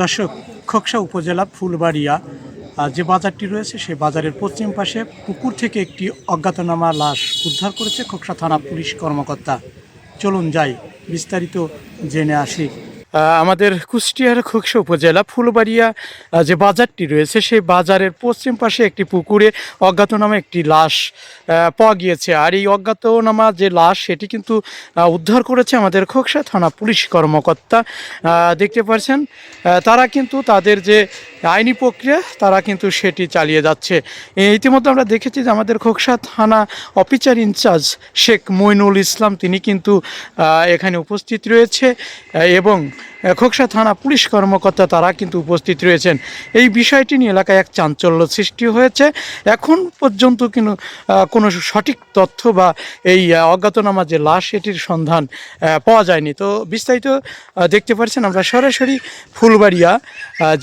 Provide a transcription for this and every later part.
দর্শক, খোকসা উপজেলা ফুলবাড়িয়া যে বাজারটি রয়েছে সেই বাজারের পশ্চিম পাশে পুকুর থেকে একটি অজ্ঞাতনামা লাশ উদ্ধার করেছে খোকসা থানা পুলিশ কর্মকর্তা। চলুন যাই, বিস্তারিত জেনে আসি। আমাদের কুষ্টিয়ার খোকসা উপজেলা ফুলবাড়িয়া যে বাজারটি রয়েছে, সেই বাজারের পশ্চিম পাশে একটি পুকুরে অজ্ঞাতনামা একটি লাশ পাওয়া গিয়েছে। আর এই অজ্ঞাতনামা যে লাশ, সেটি কিন্তু উদ্ধার করেছে আমাদের খোকসা থানা পুলিশ কর্মকর্তা। দেখতে পাচ্ছেন তারা কিন্তু তাদের যে আইনি প্রক্রিয়া, তারা কিন্তু সেটি চালিয়ে যাচ্ছে। ইতিমধ্যে আমরা দেখেছি যে আমাদের খোকসা থানা officer in charge Sheikh Moinul Islam, তিনি কিন্তু এখানে উপস্থিত রয়েছে, এবং খোকসা থানা পুলিশ কর্মকর্তা তারা কিন্তু উপস্থিত রয়েছেন। এই বিষয়টি নিয়ে এলাকায় এক চাঞ্চল্য সৃষ্টি হয়েছে। এখন পর্যন্ত কিন্তু কোনো সঠিক তথ্য বা এই অজ্ঞাতনামা যে লাশ, এটির সন্ধান পাওয়া যায়নি। তো বিস্তারিত দেখতে পাচ্ছেন আমরা সরাসরি ফুলবাড়িয়া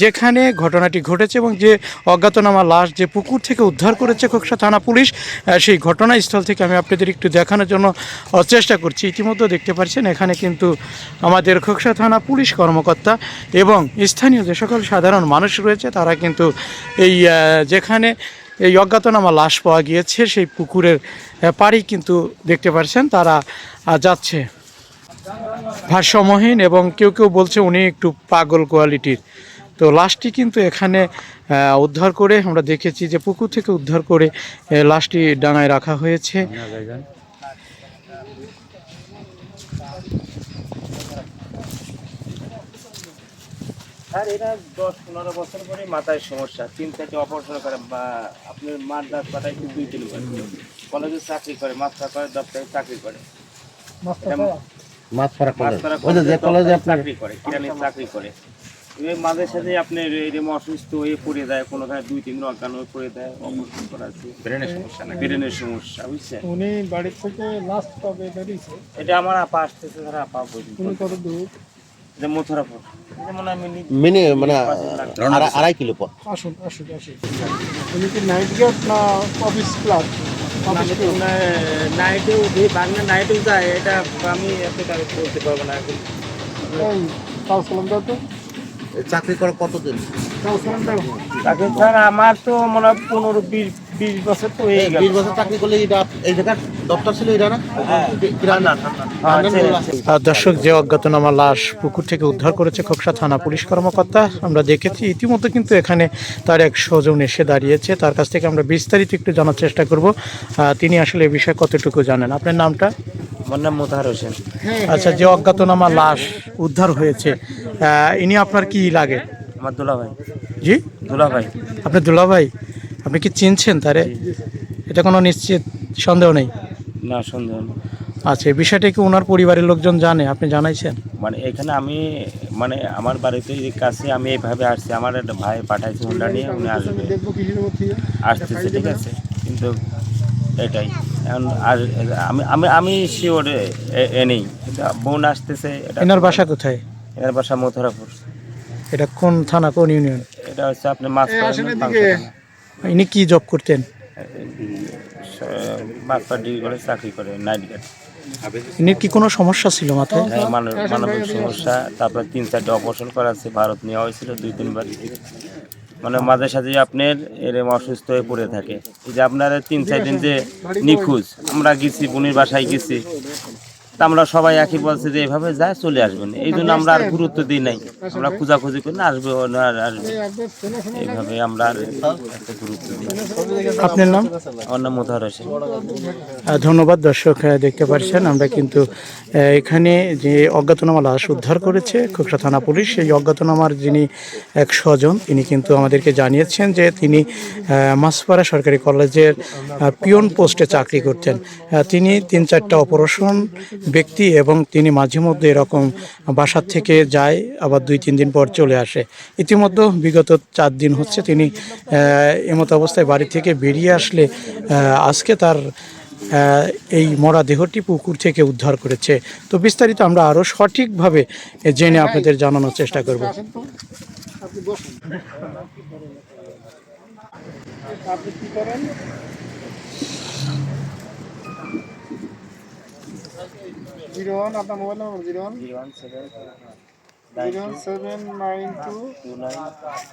যেখানে ঘটনাটি ঘটেছে এবং যে অজ্ঞাতনামা লাশ যে পুকুর থেকে উদ্ধার করেছে খোকসা থানা পুলিশ সেই ঘটনাস্থল থেকে আমি আপনাদের একটু দেখানোর জন্য চেষ্টা করছি। ইতিমধ্যে দেখতে পাচ্ছেন এখানে কিন্তু আমাদের খোকসা থানা পুলিশ কর্মকর্তা এবং স্থানীয় যে সকল সাধারণ মানুষ রয়েছে, তারা কিন্তু এই যেখানে এই অজ্ঞাতনামা লাশ পাওয়া গিয়েছে, সেই পুকুরের পাড়ি কিন্তু দেখতে পাচ্ছেন তারা যাচ্ছে। ভারসাম্যহীন এবং কেউ কেউ বলছে উনি একটু পাগল কোয়ালিটির। তো লাশটি কিন্তু এখানে উদ্ধার করে আমরা দেখেছি যে পুকুর থেকে উদ্ধার করে লাশটি ডাঙায় রাখা হয়েছে। আর এরা দশ পনেরো বছর পরে মাথায় সমস্যা। তিন চারটে অপারেশন করে বা আপনার মার দাঁত পাঠায় একটু দুই করে কলেজে চাকরি করে মাস্টার করে দপ্তরে চাকরি করে। চাকরি করে কিরানির চাকরি করে। এবার মাঝে সাথে আপনার এরকম অসুস্থ হয়ে পড়ে যায় কোনোখানে দুই তিন অজ্ঞান হয়ে পড়ে দেয় অপারেশন করা আছে। ব্রেনের সমস্যা না ব্রেনের সমস্যা বুঝছেন উনি বাড়ির থেকে লাস্ট কবে বেরিয়েছে? এটা আমার আপা আসতেছে আপা উনি কত দূর? যে মথুরাপুর মিনি মানে আড়াই- কিলো পর আসুন আসুন আসুন। উনি কি নাইট না অফিস ক্লাব নাইটেও যে বাংলা নাইটেও যায় এটা আমি এতটা বলতে পারব না এখন। সালাম দাও তো? চাকরি করে কতদিন? তাকে স্যার আমার তো মনে হয় পনেরো বিশ বিশ বছর তো হয়ে গেল। বিশ বছর চাকরি করলে এটা এই জায়গার দপ্তর ছিল এটা না? আছে। আছে। আর দর্শক যে অজ্ঞাতনামা লাশ পুকুর থেকে উদ্ধার করেছে খোকসা থানা পুলিশ কর্মকর্তা আমরা দেখেছি ইতিমধ্যে কিন্তু এখানে তার এক স্বজন এসে দাঁড়িয়েছে। তার কাছ থেকে আমরা বিস্তারিত একটু জানার চেষ্টা করব। তিনি আসলে এ বিষয়ে কতটুকু জানেন? আপনার নামটা? আমার নাম মোতাহার হোসেন। আচ্ছা যে অজ্ঞাতনামা লাশ উদ্ধার হয়েছে ইনি আপনার কি লাগে? আমার দুলা ভাই জি? দুলাভাই। আপনার দুলাভাই? আপনি কি চিনছেন তারে? এটা কোনো নিশ্চিত সন্দেহ নেই? না সন্দেহ নেই। আচ্ছা এই বিষয়টা কি ওনার পরিবারের লোকজন জানে? আপনি জানাইছেন? মানে এখানে আমি মানে আমার বাড়িতে কাছে আমি এইভাবে আসছি। আমার একটা ভাই পাঠাইছে হুন্ডা নিয়ে উনি আসবে। আসতেছে ঠিক আছে? কিন্তু এটাই। এখন আর আমি আমি আমি শিওর এনেই কিন্তু বোন আসতেছে এনার বাসা কোথায়? এনার বাসা মথুরাপুর। এটা কোন থানা কোন ইউনিয়ন? এটা হচ্ছে আপনি মাছ। ইনি কি জব করতেন? মাছ ডিগ্রি করে চাকরি করে নাইট গার্ড ইনির কি কোনো সমস্যা ছিল মাথায়? হ্যাঁ, মানবিক সমস্যা। তারপরে তিন চারটে অপারেশন করা আছে ভারত নেওয়া হয়েছিল দুই তিনবার। মানে মাঝে সাঝে আপনার এরম অসুস্থ হয়ে পড়ে থাকে। এই যে আপনার তিন চার দিন যে নিখোঁজ আমরা গেছি বোনের বাসায় গেছি। তা আমরা সবাই একই বলছে যে এভাবে যায় চলে আসবেন। এই জন্য আমরা আর গুরুত্ব দিই নাই। আমরা খোঁজাখুঁজি করি না আসবে না আর আসবে এইভাবে আমরা আর এত গুরুত্ব দিই আপনার নাম? আমার নাম মোতাহার হোসেন। ধন্যবাদ দর্শক দেখতে পাচ্ছেন আমরা কিন্তু এখানে যে অজ্ঞাতনামা লাশ উদ্ধার করেছে খোকসা থানা পুলিশ সেই অজ্ঞাতনামার যিনি এক স্বজন তিনি কিন্তু আমাদেরকে জানিয়েছেন যে তিনি মাসপাড়া সরকারি কলেজের পিয়ন পোস্টে চাকরি করতেন। তিনি তিন চারটা অপারেশন ব্যক্তি এবং তিনি মাঝে মধ্যে এরকম বাসার থেকে যায়, আবার দুই, তিন দিন পর চলে আসে। ইতিমধ্যে বিগত চার দিন হচ্ছে তিনি এমতো অবস্থায় বাড়ি থেকে বেরিয়ে আসলে আজকে তার এই মরা দেহটি পুকুর থেকে উদ্ধার করেছে। তো বিস্তারিত আমরা আরও সঠিকভাবে জেনে আপনাদের জানানোর চেষ্টা করব। আপনি কি করেন জিরো ওয়ান, আপনার mobile number zero one. Zero one seven zero seven nine two two nine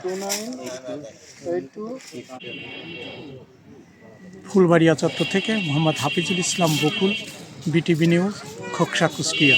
two nine, eight two. Phulbaria চত্বর থেকে মোহাম্মদ হাফিজুল ইসলাম বকুল, বিটিভি নিউজ, খোকসা কুষ্টিয়া।